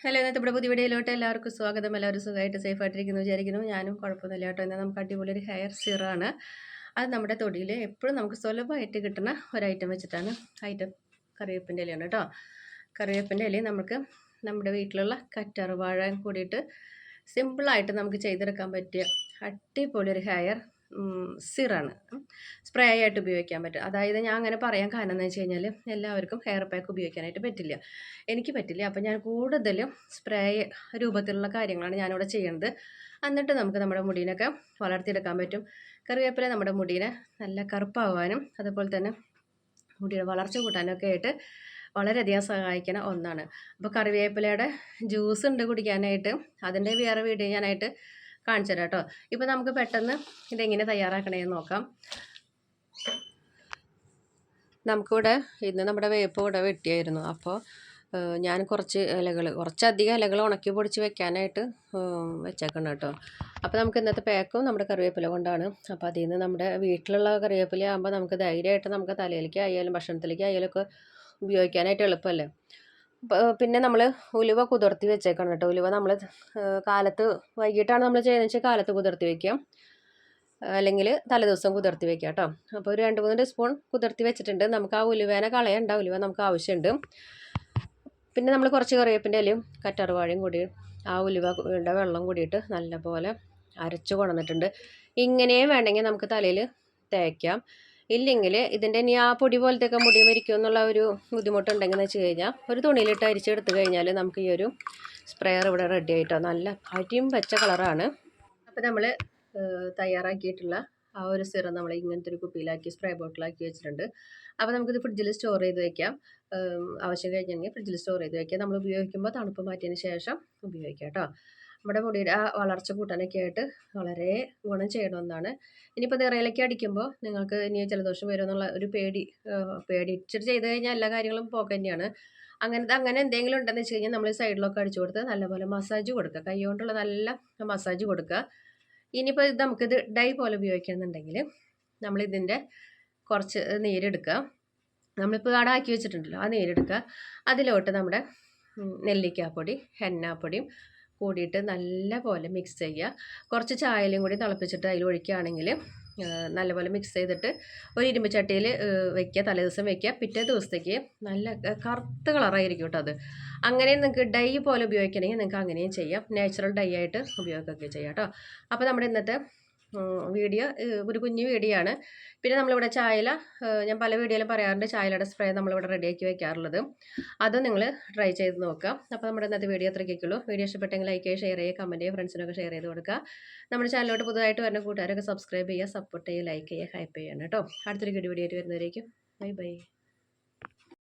Hello ഇന്നത്തെ ഇവിടെ പുതിയ വീഡിയോയിലോട്ട് എല്ലാവർക്കും സ്വാഗതം. എല്ലാവരും സുഖമായിട്ട് സേഫ് ആയിട്ടിരിക്കുന്നു വിചാരിക്കുന്നു. ഞാനും കുഴപ്പമൊന്നുമില്ല കേട്ടോ. എന്നാൽ നമുക്ക് അടിപൊളി ഒരു ഹെയർ സിറാണ് അത് നമ്മുടെ തൊടിയിൽ എപ്പോഴും നമുക്ക് സുലഭമായിട്ട് കിട്ടുന്ന ഒരു ഐറ്റം വെച്ചിട്ടാണ്. ഐറ്റം കറിവേപ്പിന്റെ ഇലയാണ് കേട്ടോ. കറിവേപ്പിന്റെ ഇലയും നമുക്ക് നമ്മുടെ വീട്ടിലുള്ള കറ്റാറ് വാഴ കൂടിയിട്ട് സിമ്പിളായിട്ട് നമുക്ക് ചെയ്തെടുക്കാൻ പറ്റിയ അടിപൊളി ഒരു ഹെയർ സിറാണ്. സ്പ്രേ ആയിട്ട് ഉപയോഗിക്കാൻ പറ്റും. അതായത് ഞാൻ അങ്ങനെ പറയാൻ കാരണം എന്ന് വെച്ച് കഴിഞ്ഞാൽ എല്ലാവർക്കും ഹെയർ പാക്ക് ഉപയോഗിക്കാനായിട്ട് പറ്റില്ല. എനിക്ക് പറ്റില്ല. അപ്പോൾ ഞാൻ കൂടുതലും സ്പ്രേ രൂപത്തിലുള്ള കാര്യങ്ങളാണ് ഞാനിവിടെ ചെയ്യുന്നത് എന്നിട്ട് നമുക്ക് നമ്മുടെ മുടീനൊക്കെ വളർത്തിയെടുക്കാൻ പറ്റും. കറിവേപ്പില നമ്മുടെ മുടീനെ നല്ല കറുപ്പാവാനും അതുപോലെ തന്നെ മുടിയുടെ വളർച്ച കൂട്ടാനൊക്കെ ആയിട്ട് വളരെയധികം സഹായിക്കുന്ന ഒന്നാണ്. അപ്പോൾ കറിവേപ്പിലയുടെ ജ്യൂസ് ഉണ്ട് കുടിക്കാനായിട്ട്. അതിന്റെ വേറെ വീഡിയോ ഞാനായിട്ട് കാണിച്ചു തരാം കേട്ടോ. ഇപ്പോൾ നമുക്ക് പെട്ടെന്ന് ഇതെങ്ങനെ തയ്യാറാക്കണേന്ന് നോക്കാം. നമുക്കിവിടെ ഇന്ന് നമ്മുടെ വേപ്പ് ഇവിടെ വെട്ടിയായിരുന്നു. അപ്പോൾ ഞാൻ കുറച്ച് ഇലകൾ കുറച്ചധികം ഇലകൾ ഉണക്കി പൊടിച്ച് വെക്കാനായിട്ട് വെച്ചേക്കണം കേട്ടോ. അപ്പോൾ നമുക്ക് ഇന്നത്തെ പാക്കും നമ്മുടെ കറിവേപ്പില കൊണ്ടാണ്. അപ്പോൾ അതിൽ നിന്ന് നമ്മുടെ വീട്ടിലുള്ള കറിവേപ്പില ആകുമ്പോൾ നമുക്ക് ധൈര്യമായിട്ട് നമുക്ക് തലയിലേക്ക് ആയാലും ഭക്ഷണത്തിലേക്ക് ആയാലും ഒക്കെ ഉപയോഗിക്കാനായിട്ട് എളുപ്പമല്ലേ? പിന്നെ നമ്മൾ ഉലുവ കുതിർത്തി വെച്ചേക്കണം കേട്ടോ. ഉലുവ നമ്മൾ കാലത്ത് വൈകിട്ടാണ് നമ്മൾ ചെയ്യുന്നത് വെച്ചാൽ കാലത്ത് കുതിർത്തി വെക്കാം അല്ലെങ്കിൽ തലേദിവസം കുതിർത്തി വെക്കാം കേട്ടോ. അപ്പോൾ ഒരു രണ്ട് മൂന്ന് സ്പൂൺ കുതിർത്തി വെച്ചിട്ടുണ്ട്. നമുക്ക് ആ ഉലുവേനെ കളയണ്ട. ഉലുവ നമുക്ക് ആവശ്യമുണ്ട് പിന്നെ നമ്മൾ കുറച്ച് കറിവേപ്പിന്റെ ഇലയും കറ്റാർവാഴയും കൂടി ആ ഉലുവയുടെ വെള്ളം കൂടിയിട്ട് നല്ലപോലെ അരച്ച് കൊണ്ടുവന്നിട്ടുണ്ട്. ഇങ്ങനെയും വേണമെങ്കിൽ നമുക്ക് തലയിൽ തേക്കാം. ഇല്ലെങ്കിൽ ഇതിന്റെ ഇനി ആ പൊടി പോലത്തെയൊക്കെ മുടി മരിക്കും എന്നുള്ള ഒരു ബുദ്ധിമുട്ടുണ്ടെങ്കിൽ വെച്ച് കഴിഞ്ഞാൽ ഒരു തുണിയിലിട്ട് അരിച്ചെടുത്ത് കഴിഞ്ഞാൽ നമുക്ക് ഈ ഒരു സ്പ്രെയർ ഇവിടെ റെഡി ആയിട്ടോ. നല്ല അരിയും പച്ച കളറാണ് അപ്പോൾ നമ്മൾ തയ്യാറാക്കിയിട്ടുള്ള ആ ഒരു സിറം നമ്മൾ ഇങ്ങനത്തെ ഒരു കുപ്പിയിലാക്കി സ്പ്രേ ബോട്ടിലാക്കി വെച്ചിട്ടുണ്ട്. അപ്പോൾ നമുക്കിത് ഫ്രിഡ്ജിൽ സ്റ്റോർ ചെയ്ത് വെക്കാം. ആവശ്യം കഴിഞ്ഞെങ്കിൽ ഫ്രിഡ്ജിൽ സ്റ്റോർ ചെയ്ത് വെക്കാം. നമ്മൾ ഉപയോഗിക്കുമ്പോൾ തണുപ്പ് മാറ്റിയതിന് ശേഷം ഉപയോഗിക്കാം കേട്ടോ. നമ്മുടെ മുടിയുടെ ആ വളർച്ച കൂട്ടാനൊക്കെ ആയിട്ട് വളരെ ഗുണം ചെയ്യണമെന്നാണ് ഇനിയിപ്പോൾ നിറയിലേക്ക് അടിക്കുമ്പോൾ നിങ്ങൾക്ക് ഇനി ജലദോഷം വരുമെന്നുള്ള ഒരു പേടി പേടി ഇച്ചിട്ട് ചെയ്ത് കഴിഞ്ഞാൽ എല്ലാ കാര്യങ്ങളും പോക്ക് തന്നെയാണ്. അങ്ങനത്തെ അങ്ങനെ എന്തെങ്കിലും ഉണ്ടെന്ന് വെച്ച് കഴിഞ്ഞാൽ നമ്മൾ സൈഡിലൊക്കെ അടിച്ചു കൊടുത്ത് നല്ലപോലെ മസാജ് കൊടുക്കുക. കൈ കൊണ്ടുള്ള നല്ല മസാജ് കൊടുക്കുക. ഇനിയിപ്പോൾ ഇത് നമുക്കിത് ഡൈ പോലെ ഉപയോഗിക്കണമെന്നുണ്ടെങ്കിൽ നമ്മളിതിന്റെ കുറച്ച് നീരെടുക്കുക. നമ്മളിപ്പോൾ ആക്കി വെച്ചിട്ടുണ്ടല്ലോ ആ നീരെടുക്കുക. അതിലോട്ട് നമ്മുടെ നെല്ലിക്കാപ്പൊടി ഹെന്നാപ്പൊടിയും കൂടിയിട്ട് നല്ല പോലെ മിക്സ് ചെയ്യുക. കുറച്ച് ചായയിലും കൂടി തിളപ്പിച്ചിട്ട് അതിൽ ഒഴിക്കുകയാണെങ്കിൽ നല്ലപോലെ മിക്സ് ചെയ്തിട്ട് ഒരു ഇരുമ്പ് ചട്ടിയിൽ വെക്കുക. തലേദിവസം വെക്കുക. പിറ്റേ ദിവസത്തേക്ക് നല്ല കറുത്ത കളറായിരിക്കും കേട്ടോ അത്. അങ്ങനെ നിങ്ങൾക്ക് ഡൈ പോലെ ഉപയോഗിക്കണമെങ്കിൽ നിങ്ങൾക്ക് അങ്ങനെയും ചെയ്യാം. നാച്ചുറൽ ഡൈ ആയിട്ട് ഉപയോഗിക്കുകയൊക്കെ ചെയ്യാം കേട്ടോ അപ്പോൾ നമ്മുടെ ഇന്നത്തെ വീഡിയോ ഒരു കുഞ്ഞു വീഡിയോ ആണ്. പിന്നെ നമ്മളിവിടെ ചായല ഞാൻ പല വീഡിയോയിലും പറയാറുണ്ട് ചായലയുടെ സ്പ്രേ നമ്മളിവിടെ റെഡിയാക്കി വെക്കാറുള്ളത്. അത് നിങ്ങൾ ട്രൈ ചെയ്ത് നോക്കാം അപ്പോൾ നമ്മുടെ ഇന്നത്തെ വീഡിയോ അത്രയ്ക്കുള്ളൂ വീഡിയോ ഇഷ്ടപ്പെട്ടെങ്കിൽ ലൈക്ക് ചെയ്യുക ഷെയർ ചെയ്യുക കമന്റ് ചെയ്യുക ഫ്രണ്ട്സിനൊക്കെ ഷെയർ ചെയ്ത് കൊടുക്കുക. നമ്മുടെ ചാനലിലോട്ട് പുതുതായിട്ട് വരുന്ന കൂട്ടുകാരൊക്കെ സബ്സ്ക്രൈബ് ചെയ്യുക സപ്പോർട്ട് ചെയ്യുക ലൈക്ക് ചെയ്യുക ഹൈപ്പ് ചെയ്യണം കേട്ടോ. അടുത്തൊരു വീഡിയോ ആയിട്ട് വരുന്നവരേക്കും. Bye bye